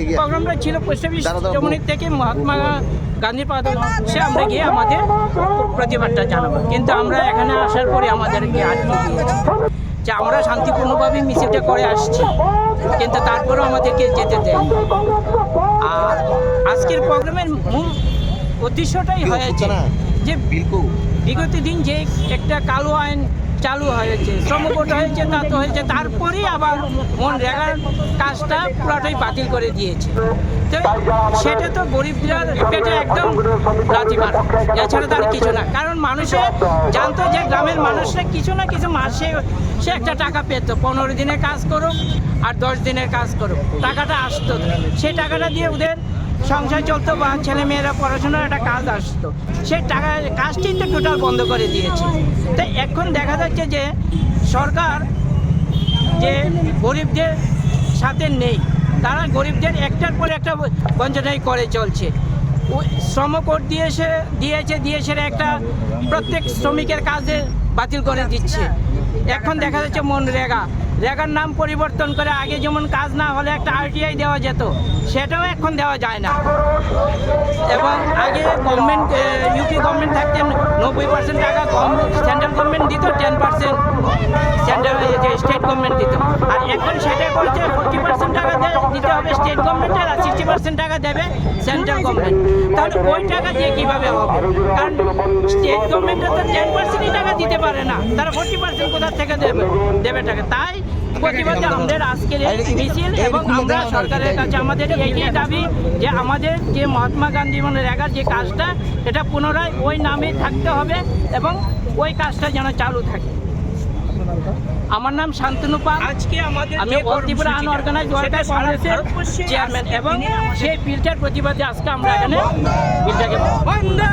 এগিয়ে আসে। প্রোগ্রামটা ছিল পোস্ট অফিস জমনি থেকে মহাত্মা গান্ধীর পাদ সে আমরা গিয়ে আমাদের প্রতিবাদটা জানাব। কিন্তু আমরা এখানে আসার পরে আমাদেরকে আটকে দিয়েছে যে আমরা শান্তিপূর্ণভাবে মিছিলটা করে আসছি কিন্তু তারপরেও আমাদেরকে যেতে দেয় আর আজকের প্রোগ্রামের মূল উদ্দেশ্যটাই হয়েছে যে বিগত দিন যে একটা কালো আইন চালু হয়েছে শ্রমকোট হয়েছে তা তো হয়েছে, তারপরেই আবার মন রেগার কাজটা পুরাটাই বাতিল করে দিয়েছে। তো সেটা তো গরিবদের পেটে একদম লাথি মার এছাড়া তার কিছু না। কারণ মানুষে জানতো যে গ্রামের মানুষরা কিছু না কিছু মাসে সে একটা টাকা পেত, পনেরো দিনের কাজ করুক আর দশ দিনের কাজ করুক, টাকাটা আসতো। সেই টাকাটা দিয়ে ওদের সংসার চলতো, বা ছেলে মেয়েরা পড়াশোনার একটা কাজ আসতো। সেই টাকা, কাজটি তো টোটাল বন্ধ করে দিয়েছে। তো এখন দেখা যাচ্ছে যে সরকার যে গরিবদের সাথে নেই, তারা গরিবদের একটার পর একটা বঞ্চনাই করে চলছে। ওই শ্রম কোড দিয়েছে দিয়েছে দিয়েছে একটা প্রত্যেক শ্রমিকের কাজে বাতিল করে দিচ্ছে। এখন দেখা যাচ্ছে মনরেগা। রেগার নাম পরিবর্তন করে আগে যেমন কাজ না হলে একটা আরটিআই দেওয়া যেত, সেটাও এখন দেওয়া যায় না। এবং আগে গভর্নমেন্ট ইউপি গভর্নমেন্ট থাকতেন, নব্বই পার্সেন্ট টাকা সেন্ট্রাল গভর্নমেন্ট দিত ten percent central state government দিত। আর এখন সেটা করছে ফোর্টি পার্সেন্ট টাকা দিতে হবে স্টেট গভর্নমেন্টের আর সিক্সটি পার্সেন্ট টাকা দেবে গভর্নমেন্ট ওই টাকা দিয়ে কীভাবে হবে? কারণ স্টেট গভর্নমেন্টে তো টেন টাকা দিতে পারে না। তারা ফোর্টি পার্সেন্ট থেকে দেবে? দেবে তাই প্রতিবাদে আমাদের আজকের এবং আমরা সরকারের কাছে আমাদের এগিয়ে দাবি যে আমাদের যে মহাত্মা গান্ধী মানে রেগার যে কাজটা, এটা পুনরায় ওই নামে থাকতে হবে এবং ওই কাজটা যেন চালু থাকে। আমার নাম শান্তনু পাল। আজকে আমাদের আমি অল ত্রিপুরা আনঅর্গানাইজ ওয়ার্কার কংগ্রেসের চেয়ারম্যান এবং সেই বিলটার প্রতিবাদে আজকে আমরা এখানে বিলটাকে বন্দে